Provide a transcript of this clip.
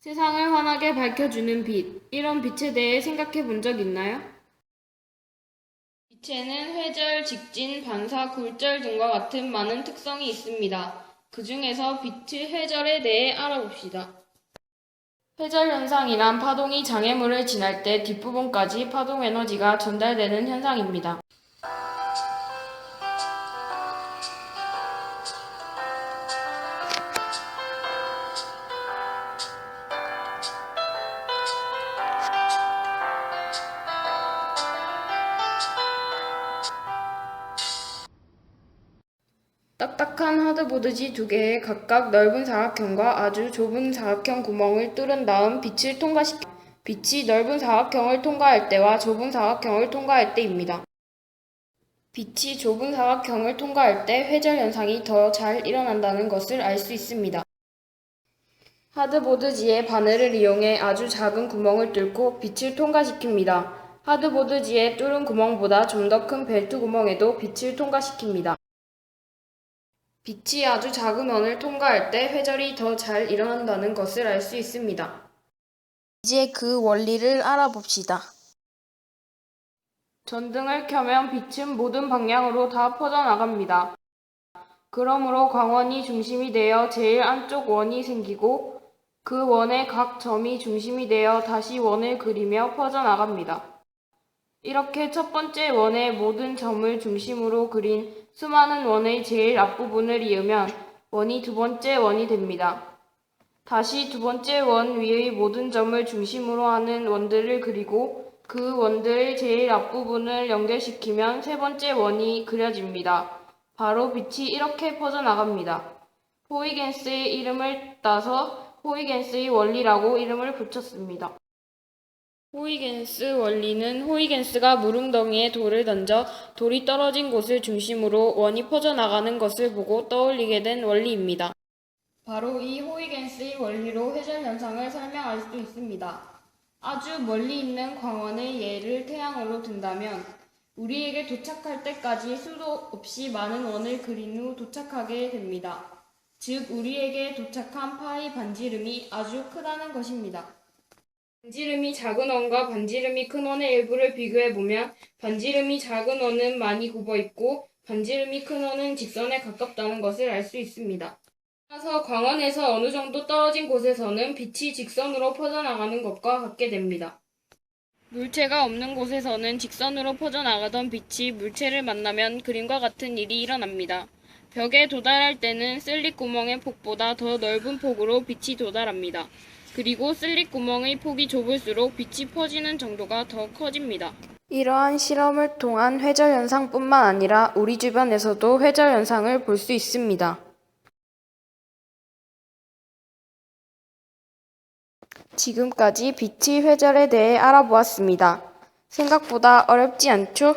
세상을 환하게 밝혀주는 빛. 이런 빛에 대해 생각해 본 적 있나요? 빛에는 회절, 직진, 반사, 굴절 등과 같은 많은 특성이 있습니다. 그 중에서 빛의 회절에 대해 알아봅시다. 회절 현상이란 파동이 장애물을 지날 때 뒷부분까지 파동 에너지가 전달되는 현상입니다. 딱딱한 하드보드지 두 개에 각각 넓은 사각형과 아주 좁은 사각형 구멍을 뚫은 다음 빛을 통과시키 빛이 넓은 사각형을 통과할 때와 좁은 사각형을 통과할 때입니다. 빛이 좁은 사각형을 통과할 때 회절 현상이 더 잘 일어난다는 것을 알 수 있습니다. 하드보드지의 바늘을 이용해 아주 작은 구멍을 뚫고 빛을 통과시킵니다. 하드보드지의 뚫은 구멍보다 좀 더 큰 벨트 구멍에도 빛을 통과시킵니다. 빛이 아주 작은 원을 통과할 때 회절이 더 잘 일어난다는 것을 알 수 있습니다. 이제 그 원리를 알아봅시다. 전등을 켜면 빛은 모든 방향으로 다 퍼져나갑니다. 그러므로 광원이 중심이 되어 제일 안쪽 원이 생기고 그 원의 각 점이 중심이 되어 다시 원을 그리며 퍼져나갑니다. 이렇게 첫 번째 원의 모든 점을 중심으로 그린 수많은 원의 제일 앞부분을 이으면 원이 두 번째 원이 됩니다. 다시 두 번째 원 위의 모든 점을 중심으로 하는 원들을 그리고 그 원들의 제일 앞부분을 연결시키면 세 번째 원이 그려집니다. 바로 빛이 이렇게 퍼져나갑니다. 호이겐스의 이름을 따서 호이겐스의 원리라고 이름을 붙였습니다. 호이겐스 원리는 호이겐스가 물웅덩이에 돌을 던져 돌이 떨어진 곳을 중심으로 원이 퍼져나가는 것을 보고 떠올리게 된 원리입니다. 바로 이 호이겐스의 원리로 회전 현상을 설명할 수 있습니다. 아주 멀리 있는 광원의 예를 태양으로 든다면 우리에게 도착할 때까지 수도 없이 많은 원을 그린 후 도착하게 됩니다. 즉 우리에게 도착한 파이 반지름이 아주 크다는 것입니다. 반지름이 작은 원과 반지름이 큰 원의 일부를 비교해 보면 반지름이 작은 원은 많이 굽어 있고 반지름이 큰 원은 직선에 가깝다는 것을 알 수 있습니다. 따라서 광원에서 어느 정도 떨어진 곳에서는 빛이 직선으로 퍼져나가는 것과 같게 됩니다. 물체가 없는 곳에서는 직선으로 퍼져나가던 빛이 물체를 만나면 그림과 같은 일이 일어납니다. 벽에 도달할 때는 슬릿 구멍의 폭보다 더 넓은 폭으로 빛이 도달합니다. 그리고 슬릿 구멍의 폭이 좁을수록 빛이 퍼지는 정도가 더 커집니다. 이러한 실험을 통한 회절 현상뿐만 아니라 우리 주변에서도 회절 현상을 볼 수 있습니다. 지금까지 빛의 회절에 대해 알아보았습니다. 생각보다 어렵지 않죠?